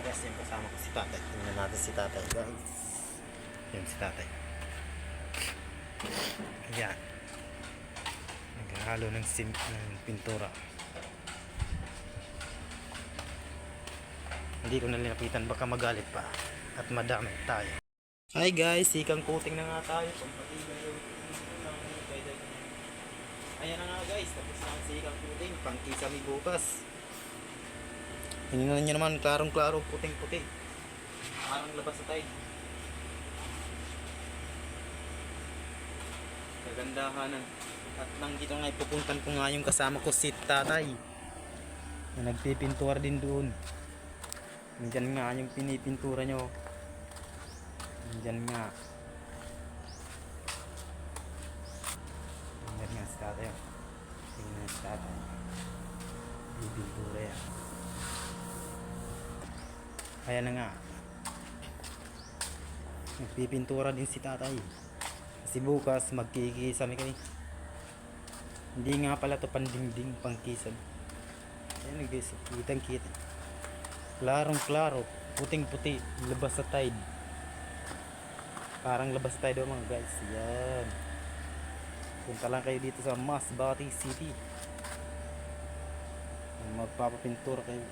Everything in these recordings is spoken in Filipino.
guys, yung kasama ko si tatay. Tingnan natin si tatay guys. Yan si tatay. Ayan. Naghahalo ng, sim ng pintura. Hindi ko na linapitan, baka magalit pa. At madami tayo. Hi guys, sikang coating na nga tayo. Ayan na nga guys, tapos na ang sikang coating. Pangkisami bukas. Hinginan nyo naman, klarong-klaro, puting-puti. Parang labas sa tide. Kagandahan ng at nang dito nga ipupuntan ko nga yung kasama ko si tatay. Na nagpipintura din doon. Nandyan nga yung pinipintura nyo. Nandyan nga. Nandyan nga si tatay. Tingnan si tatay. Pipintura yan. Kaya na nga. Nagpipintura din si tatay. Kasi bukas magkikisami kami. Hindi nga pala to pandingding pangkisan. Ayan guys, kitang kita. Klarong klaro, puting puti, labas sa tide. Parang labas tide oh, mga guys. Yan. Punta lang kayo dito sa Masbate City. Magpapapintura kayo.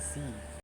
See.